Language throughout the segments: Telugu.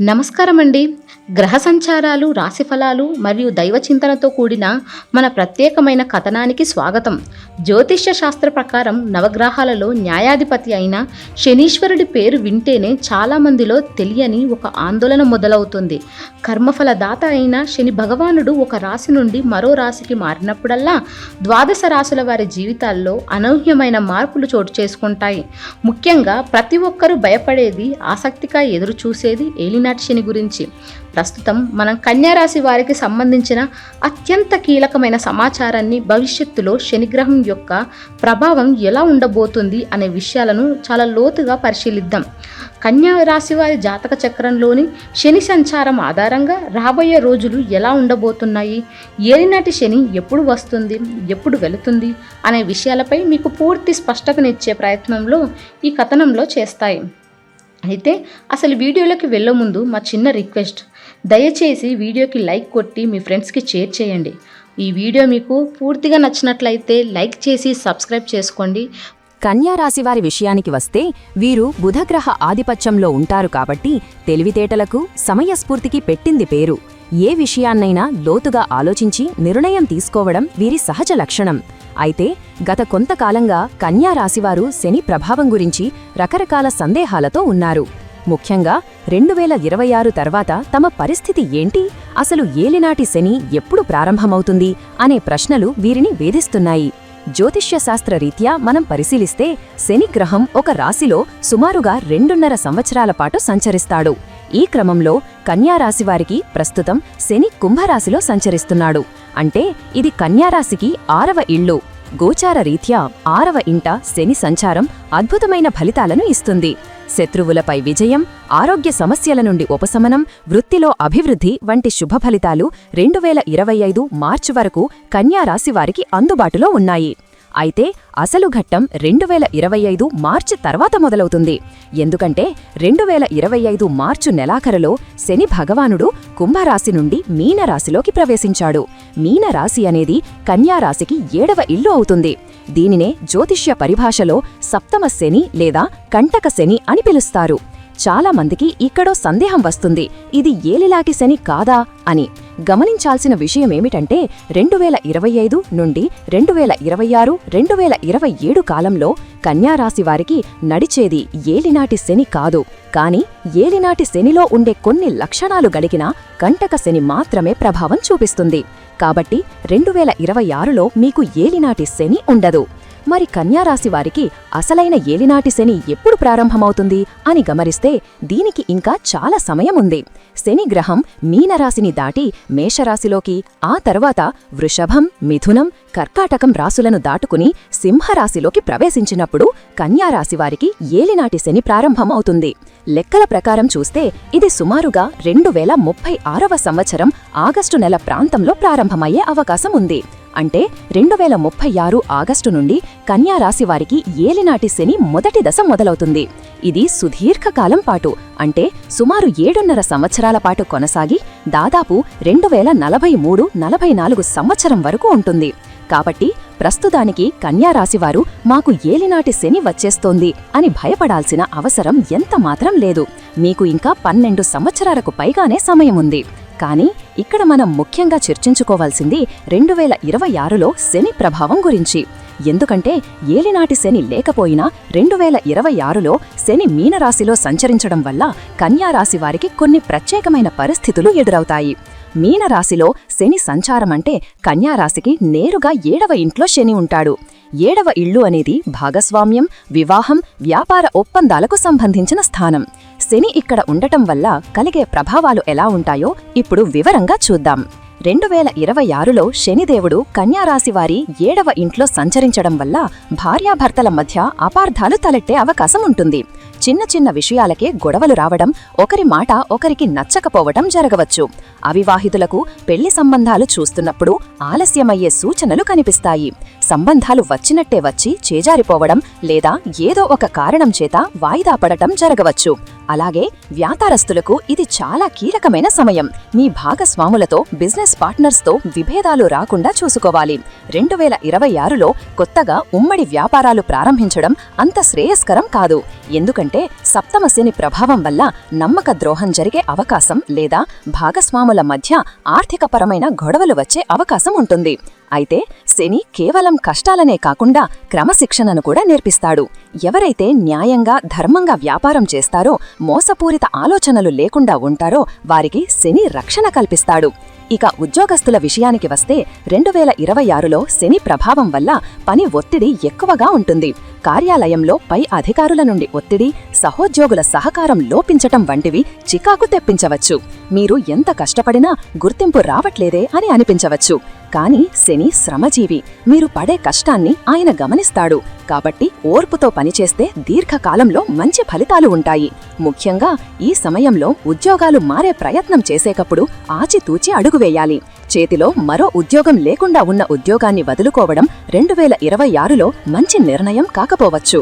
నమస్కారం అండి గ్రహ సంచారాలు రాశిఫలాలు మరియు దైవ చింతనతో కూడిన మన ప్రత్యేకమైన కథనానికి స్వాగతం. జ్యోతిష్య శాస్త్ర ప్రకారం నవగ్రహాలలో న్యాయాధిపతి అయిన శనీశ్వరుడి పేరు వింటేనే చాలామందిలో తెలియని ఒక ఆందోళన మొదలవుతుంది. కర్మఫలదాత అయిన శని భగవానుడు ఒక రాశి నుండి మరో రాశికి మారినప్పుడల్లా ద్వాదశ రాశుల వారి జీవితాల్లో అనూహ్యమైన మార్పులు చోటు చేసుకుంటాయి. ముఖ్యంగా ప్రతి ఒక్కరూ భయపడేది ఆసక్తిగా ఎదురు చూసేది ఏలినాటి శని గురించి. ప్రస్తుతం మనం కన్యారాశి వారికి సంబంధించిన అత్యంత కీలకమైన సమాచారాన్ని భవిష్యత్తులో శనిగ్రహం యొక్క ప్రభావం ఎలా ఉండబోతుంది అనే విషయాలను చాలా లోతుగా పరిశీలిద్దాం. కన్యా రాశి వారి జాతక చక్రంలోని శని సంచారం ఆధారంగా రాబోయే రోజులు ఎలా ఉండబోతున్నాయి? ఏలినాటి శని ఎప్పుడు వస్తుంది? ఎప్పుడు వెళుతుంది? అనే విషయాలపై మీకు పూర్తి స్పష్టతనిచ్చే ప్రయత్నంలో ఈ కథనంలో చేస్తాయి. అయితే అసలు వీడియోలోకి వెళ్ళే ముందు మా చిన్న రిక్వెస్ట్. దయచేసి వీడియోకి లైక్ కొట్టి మీ ఫ్రెండ్స్కి షేర్ చేయండి. ఈ వీడియో మీకు పూర్తిగా నచ్చినట్లయితే లైక్ చేసి సబ్స్క్రైబ్ చేసుకోండి. కన్యా రాశివారి విషయానికి వస్తే వీరు బుధగ్రహ ఆధిపత్యంలో ఉంటారు కాబట్టి తెలివితేటలకు సమయస్ఫూర్తికి పెట్టింది పేరు. ఏ విషయాన్నైనా లోతుగా ఆలోచించి నిర్ణయం తీసుకోవడం వీరి సహజ లక్షణం. అయితే గత కొంతకాలంగా కన్యా రాశివారు శని ప్రభావం గురించి రకరకాల సందేహాలతో ఉన్నారు. ముఖ్యంగా రెండు వేల ఇరవై ఆరు తర్వాత తమ పరిస్థితి ఏంటి? అసలు ఏలినాటి శని ఎప్పుడు ప్రారంభమవుతుంది? అనే ప్రశ్నలు వీరిని వేధిస్తున్నాయి. జ్యోతిష్యశాస్త్ర రీత్యా మనం పరిశీలిస్తే శని గ్రహం ఒక రాశిలో సుమారుగా రెండున్నర సంవత్సరాల పాటు సంచరిస్తాడు. ఈ క్రమంలో కన్యారాశివారికి ప్రస్తుతం శని కుంభరాశిలో సంచరిస్తున్నాడు. అంటే ఇది కన్యారాశికి ఆరవ ఇళ్ళు గోచార రీత్యా ఆరవ ఇంట శని సంచారం అద్భుతమైన ఫలితాలను ఇస్తుంది. శత్రువులపై విజయం ఆరోగ్య సమస్యల నుండి ఉపశమనం వృత్తిలో అభివృద్ధి వంటి శుభ ఫలితాలు రెండు వేల ఇరవై ఐదు మార్చి వరకు కన్యారాశివారికి అందుబాటులో ఉన్నాయి. అయితే అసలు ఘట్టం రెండు వేల ఇరవై ఐదు మార్చి తర్వాత మొదలవుతుంది. ఎందుకంటే రెండు వేల ఇరవై ఐదు మార్చు నెలాఖరులో శని భగవానుడు కుంభరాశి నుండి మీనరాశిలోకి ప్రవేశించాడు. మీనరాశి అనేది కన్యారాశికి ఏడవ ఇల్లు అవుతుంది. దీనినే జ్యోతిష్య పరిభాషలో సప్తమ శని లేదా కంటక శని అని పిలుస్తారు. చాలామందికి ఇక్కడో సందేహం వస్తుంది. ఇది ఏలిలాకి శని కాదా అని. గమనించాల్సిన విషయమేమిటంటే రెండు వేల ఇరవై ఐదు నుండి రెండు వేల ఇరవై ఆరు రెండు వేల ఇరవై ఏడు కాలంలో కన్యారాశి వారికి నడిచేది ఏలినాటి శని కాదు. కాని ఏలినాటి శనిలో ఉండే కొన్ని లక్షణాలు గడిగిన కంటక శని మాత్రమే ప్రభావం చూపిస్తుంది. కాబట్టి రెండు వేల ఇరవై ఆరులో మీకు ఏలినాటి శని ఉండదు. మరి కన్యారాశి వారికి అసలైన ఏలినాటి శని ఎప్పుడు ప్రారంభమవుతుంది అని గమనిస్తే దీనికి ఇంకా చాలా సమయం ఉంది శని గ్రహం మీనరాశిని దాటి మేషరాశిలోకి ఆ తర్వాత వృషభం మిథునం కర్కాటకం రాశులను దాటుకుని సింహరాశిలోకి ప్రవేశించినప్పుడు కన్యారాశి వారికి ఏలినాటి శని ప్రారంభమవుతుంది. లెక్కల ప్రకారం చూస్తే ఇది సుమారుగా రెండు వేల ముప్పై ఆరవ సంవత్సరం ఆగస్టు నెల ప్రాంతంలో ప్రారంభమయ్యే అవకాశం ఉంది అంటే రెండు వేల ముప్పై ఆరు ఆగస్టు నుండి కన్యారాశి వారికి ఏలినాటి శని మొదటి దశ మొదలవుతుంది. ఇది సుదీర్ఘకాలం పాటు అంటే సుమారు ఏడున్నర సంవత్సరాల పాటు కొనసాగి దాదాపు రెండు వేల నలభై మూడు నలభై నాలుగు సంవత్సరం వరకు ఉంటుంది. కాబట్టి ప్రస్తుతానికి కన్యారాశివారు మాకు ఏలినాటి శని వచ్చేస్తోంది అని భయపడాల్సిన అవసరం ఎంత మాత్రం లేదు. మీకు ఇంకా పన్నెండు సంవత్సరాలకు పైగానే సమయముంది కానీ ఇక్కడ మనం ముఖ్యంగా చర్చించుకోవాల్సింది రెండు వేల ఇరవై ఆరులో శని ప్రభావం గురించి. ఎందుకంటే ఏలినాటి శని లేకపోయినా రెండు వేల ఇరవై ఆరులో శని మీనరాశిలో సంచరించడం వల్ల కన్యారాశి వారికి కొన్ని ప్రత్యేకమైన పరిస్థితులు ఎదురవుతాయి. మీనరాశిలో శని సంచారమంటే కన్యారాశికి నేరుగా ఏడవ ఇంట్లో శని ఉంటాడు. ఏడవ ఇళ్ళు అనేది భాగస్వామ్యం వివాహం వ్యాపార ఒప్పందాలకు సంబంధించిన స్థానం. శని ఇక్కడ ఉండటం వల్ల కలిగే ప్రభావాలు ఎలా ఉంటాయో ఇప్పుడు వివరంగా చూద్దాం. రెండు వేల ఇరవై ఆరులో శనిదేవుడు కన్యారాశివారి ఏడవ ఇంట్లో సంచరించడం వల్ల భార్యాభర్తల మధ్య అపార్థాలు తలెట్టే అవకాశం ఉంటుంది. చిన్న చిన్న విషయాలకే గొడవలు రావడం ఒకరి మాట ఒకరికి నచ్చకపోవటం జరగవచ్చు. అవివాహితులకు పెళ్ళి సంబంధాలు చూస్తున్నప్పుడు ఆలస్యమయ్యే సూచనలు కనిపిస్తాయి. సంబంధాలు వచ్చినట్టే వచ్చి చేజారిపోవడం లేదా ఏదో ఒక కారణం చేత వాయిదా పడటం జరగవచ్చు. అలాగే వ్యాపారస్తులకు ఇది చాలా కీలకమైన సమయం. మీ భాగస్వాములతో బిజినెస్ పార్ట్నర్స్తో విభేదాలు రాకుండా చూసుకోవాలి. రెండు వేల ఇరవై ఆరులో కొత్తగా ఉమ్మడి వ్యాపారాలు ప్రారంభించడం అంత శ్రేయస్కరం కాదు. ఎందుకంటే సప్తమ సప్తమశని ప్రభావం వల్ల నమ్మక ద్రోహం జరిగే అవకాశం లేదా భాగస్వాముల మధ్య ఆర్థికపరమైన గొడవలు వచ్చే అవకాశం ఉంటుంది. అయితే శని కేవలం కష్టాలనే కాకుండా క్రమశిక్షణను కూడా నేర్పిస్తాడు. ఎవరైతే న్యాయంగా ధర్మంగా వ్యాపారం చేస్తారో మోసపూరిత ఆలోచనలు లేకుండా ఉంటారో వారికి శని రక్షణ కల్పిస్తాడు. ఇక ఉద్యోగస్తుల విషయానికి వస్తే రెండు వేల ఇరవై ఆరులో శని ప్రభావం వల్ల పని ఒత్తిడి ఎక్కువగా ఉంటుంది. కార్యాలయంలో పై అధికారుల నుండి ఒత్తిడి సహోద్యోగుల సహకారం లోపించటం వంటివి చికాకు తెప్పించవచ్చు. మీరు ఎంత కష్టపడినా గుర్తింపు రావట్లేదే అని అనిపించవచ్చు. కానీ శని శ్రమజీవి. మీరు పడే కష్టాన్ని ఆయన గమనిస్తాడు. కాబట్టి ఓర్పుతో పనిచేస్తే దీర్ఘకాలంలో మంచి ఫలితాలు ఉంటాయి. ముఖ్యంగా ఈ సమయంలో ఉద్యోగాలు మారే ప్రయత్నం చేసేటప్పుడు ఆచితూచి అడుగువేయాలి చేతిలో మరో ఉద్యోగం లేకుండా ఉన్న ఉద్యోగాన్ని వదులుకోవడం రెండు వేల ఇరవై ఆరులో మంచి నిర్ణయం కాకపోవచ్చు.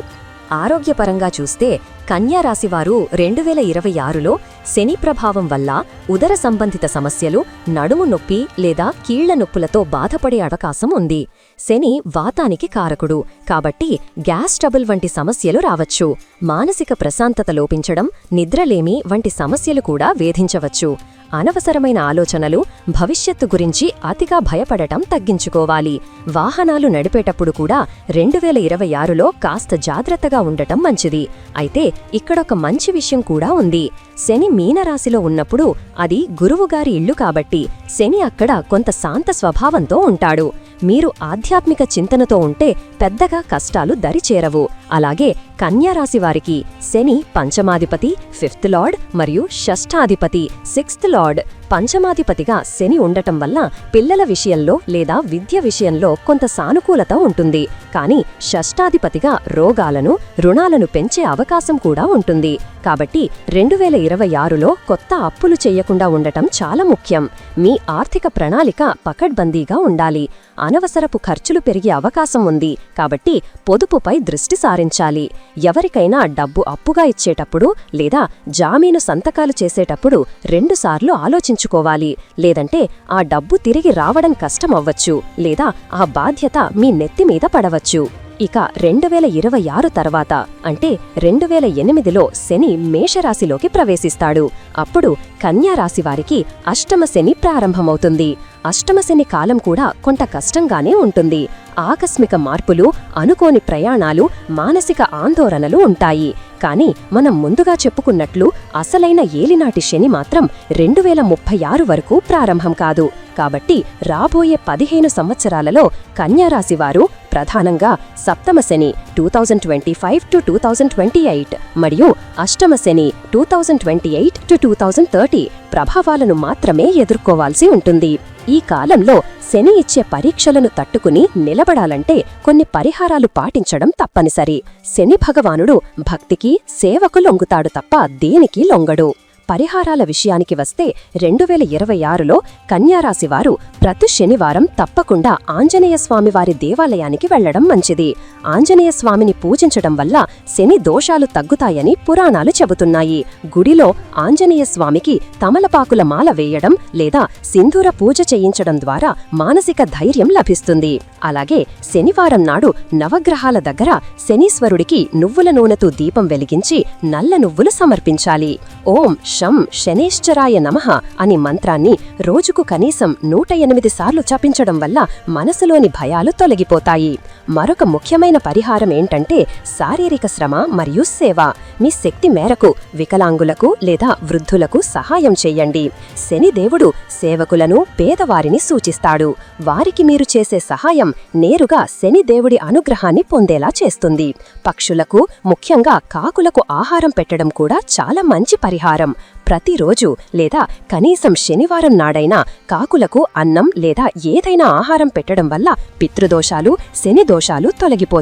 ఆరోగ్యపరంగా చూస్తే కన్యారాశివారు రెండు వేల ఇరవై ఆరులో శని ప్రభావం వల్ల ఉదర సంబంధిత సమస్యలు నడుము నొప్పి లేదా కీళ్ళ నొప్పులతో బాధపడే అవకాశం ఉంది. శని వాతానికి కారకుడు. కాబట్టి గ్యాస్ ట్రబుల్ వంటి సమస్యలు రావచ్చు. మానసిక ప్రశాంతత లోపించడం నిద్రలేమి వంటి సమస్యలు కూడా వేధించవచ్చు. అనవసరమైన ఆలోచనలు భవిష్యత్తు గురించి అతిగా భయపడటం తగ్గించుకోవాలి. వాహనాలు నడిపేటప్పుడు కూడా రెండు వేల ఇరవై ఆరులో కాస్త జాగ్రత్తగా ఉండటం మంచిది. అయితే ఇక్కడొక మంచి విషయం కూడా ఉంది. శని మీనరాశిలో ఉన్నప్పుడు అది గురువుగారి ఇల్లు కాబట్టి శని అక్కడ కొంత శాంత స్వభావంతో ఉంటాడు. మీరు ఆధ్యాత్మిక చింతనతో ఉంటే పెద్దగా కష్టాలు దరిచేరవు. అలాగే కన్యారాశి వారికి శని పంచమాధిపతి ఫిఫ్త్ లార్డ్ మరియు షష్ఠాధిపతి సిక్స్త్ లార్డ్. పంచమాధిపతిగా శని ఉండటం వల్ల పిల్లల విషయంలో లేదా విద్య విషయంలో కొంత సానుకూలత ఉంటుంది. కానీ షష్ఠాధిపతిగా రోగాలను రుణాలను పెంచే అవకాశం కూడా ఉంటుంది. కాబట్టి రెండు వేల ఇరవై ఆరులో కొత్త అప్పులు చేయకుండా ఉండటం చాలా ముఖ్యం. మీ ఆర్థిక ప్రణాళిక పకడ్బందీగా ఉండాలి. అనవసరపు ఖర్చులు పెరిగే అవకాశం ఉంది. కాబట్టి పొదుపుపై దృష్టి సారించాలి. ఎవరికైనా డబ్బు అప్పుగా ఇచ్చేటప్పుడు లేదా జామీను సంతకాలు చేసేటప్పుడు రెండుసార్లు ఆలోచించుకోవాలి. లేదంటే ఆ డబ్బు తిరిగి రావడం కష్టమవ్వచ్చు లేదా ఆ బాధ్యత మీ నెత్తిమీద పడవచ్చు. ఇక రెండు వేల ఇరవై ఆరు తర్వాత అంటే రెండు వేల ఎనిమిదిలో శని మేషరాశిలోకి ప్రవేశిస్తాడు. అప్పుడు కన్యారాశివారికి అష్టమ శని ప్రారంభమవుతుంది. అష్టమ శని కాలం కూడా కొంత కష్టంగానే ఉంటుంది. ఆకస్మిక మార్పులు అనుకోని ప్రయాణాలు మానసిక ఆందోళనలు ఉంటాయి. కానీ మనం ముందుగా చెప్పుకున్నట్లు అసలైన ఏలినాటి శని మాత్రం రెండు వేల ముప్పై ఆరు వరకు ప్రారంభం కాదు. కాబట్టి రాబోయే పదిహేను సంవత్సరాలలో కన్యారాశివారు ప్రధానంగా సప్తమ శని two thousand twenty five to two thousand twenty eight మరియు అష్టమ శని two thousand twenty eight to two thousand thirty ప్రభావాలను మాత్రమే ఎదుర్కోవాల్సి ఉంటుంది. ఈ కాలంలో శని ఇచ్చే పరీక్షలను తట్టుకుని నిలబడాలంటే కొన్ని పరిహారాలు పాటించడం తప్పనిసరి. శని భగవానుడు భక్తికి సేవకు లొంగుతాడు తప్ప దేనికి లొంగడు. పరిహారాల విషయానికి వస్తే రెండు వేల ఇరవై ఆరులో కన్యారాశివారు ప్రతి శనివారం తప్పకుండా ఆంజనేయ స్వామివారి దేవాలయానికి వెళ్ళడం మంచిది. ఆంజనేయ స్వామిని పూజించడం వల్ల శని దోషాలు తగ్గుతాయని పురాణాలు చెబుతున్నాయి. గుడిలో ఆంజనేయ స్వామికి తమలపాకుల మాల వేయడం లేదా సింధూర పూజ చేయించడం ద్వారా మానసిక ధైర్యం లభిస్తుంది. అలాగే శనివారం నాడు నవగ్రహాల దగ్గర శనీశ్వరుడికి నువ్వుల నూనెతో దీపం వెలిగించి నల్ల నువ్వులు సమర్పించాలి. ఓం శం శనేశ్చరాయ నమః అని మంత్రాన్ని రోజుకు కనీసం నూట ఎనిమిది సార్లు చపించడం వల్ల మనసులోని భయాలు తొలగిపోతాయి. మరొక ముఖ్యమైన పరిహారం ఏంటంటే శారీరక శ్రమ మరియు సేవ. మీ శక్తి మేరకు వికలాంగులకు లేదా వృద్ధులకు సహాయం చేయండి. శనిదేవుడు సేవకులను పేదవారిని సూచిస్తాడు. వారికి మీరు చేసే సహాయం నేరుగా శనిదేవుడి అనుగ్రహాన్ని పొందేలా చేస్తుంది. పక్షులకు ముఖ్యంగా కాకులకు ఆహారం పెట్టడం కూడా చాలా మంచి పరిహారం. ప్రతిరోజు లేదా కనీసం శనివారం నాడైనా కాకులకు అన్నం లేదా ఏదైనా ఆహారం పెట్టడం వల్ల పితృదోషాలు శని దోషాలు తొలగిపోతాయి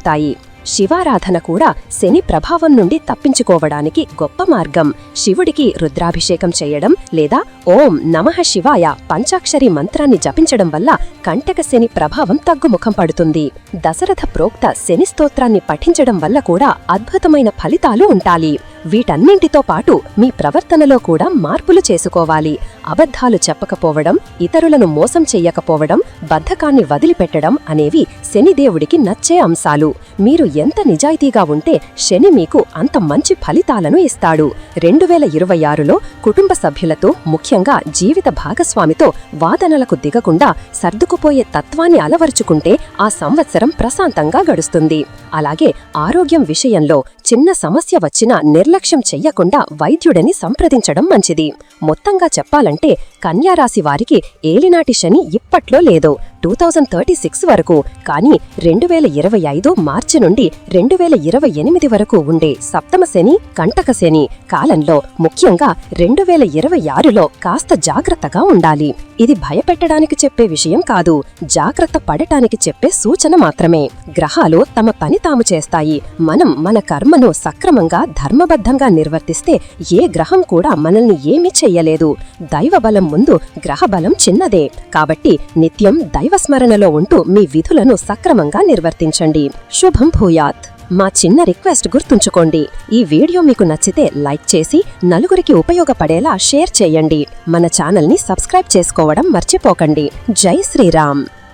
శివారాధన కూడా శని ప్రభావం నుండి తప్పించుకోవడానికి గొప్ప మార్గం. శివుడికి రుద్రాభిషేకం చేయడం లేదా ఓం నమః శివాయ పంచాక్షరి మంత్రాన్ని జపించడం వల్ల కంటక శని ప్రభావం తగ్గుముఖం పడుతుంది. దశరథ ప్రోక్త శని స్తోత్రాన్ని పఠించడం వల్ల కూడా అద్భుతమైన ఫలితాలు ఉంటాయి. వీటన్నింటితో పాటు మీ ప్రవర్తనలో కూడా మార్పులు చేసుకోవాలి. అబద్ధాలు చెప్పకపోవడం ఇతరులను మోసం చెయ్యకపోవడం బద్ధకాన్ని వదిలిపెట్టడం అనేవి శనిదేవుడికి నచ్చే అంశాలు. మీరు ఎంత నిజాయితీగా ఉంటే శని మీకు అంత మంచి ఫలితాలను ఇస్తాడు. రెండు వేల ఇరవై ఆరులో కుటుంబ సభ్యులతో ముఖ్యంగా జీవిత భాగస్వామితో వాదనలకు దిగకుండా సర్దుకుపోయే తత్వాన్ని అలవరుచుకుంటే ఆ సంవత్సరం ప్రశాంతంగా గడుస్తుంది. అలాగే ఆరోగ్యం విషయంలో చిన్న సమస్య వచ్చినా నిర్లక్ష్యం చెయ్యకుండా వైద్యుడిని సంప్రదించడం మంచిది. మొత్తంగా చెప్పాలంటే కన్యారాశి వారికి ఏలినాటి శని ఇప్పట్లో లేదు. టూ థౌజండ్ థర్టీ సిక్స్ వరకు కానీ రెండు వేల ఇరవై ఐదు మార్చి నుండి రెండు వేల ఇరవై ఎనిమిది వరకు ఉండే సప్తమ శని కంటక శని కాలంలో ముఖ్యంగా రెండు వేల ఇరవై ఆరులో కాస్త జాగ్రత్తగా ఉండాలి. ఇది భయపెట్టడానికి చెప్పే విషయం కాదు జాగ్రత్త పడటానికి చెప్పే సూచన మాత్రమే. గ్రహాలు తమ పని తాము చేస్తాయి. మనం మన కర్మను సక్రమంగా ధర్మబద్ధంగా నిర్వర్తిస్తే ఏ గ్రహం కూడా మనల్ని ఏమీ చెయ్యలేదు దైవబలం ముందు గ్రహబలం చిన్నదే. కాబట్టి నిత్యం దైవ దైవస్మరణలో ఉంటూ మీ విధులను సక్రమంగా నిర్వర్తించండి. శుభం భూయాత్. మా చిన్న రిక్వెస్ట్ గుర్తుంచుకోండి. ఈ వీడియో మీకు నచ్చితే లైక్ చేసి నలుగురికి ఉపయోగపడేలా షేర్ చేయండి. మన ఛానల్ని సబ్స్క్రైబ్ చేసుకోవడం మర్చిపోకండి. జై శ్రీరామ్.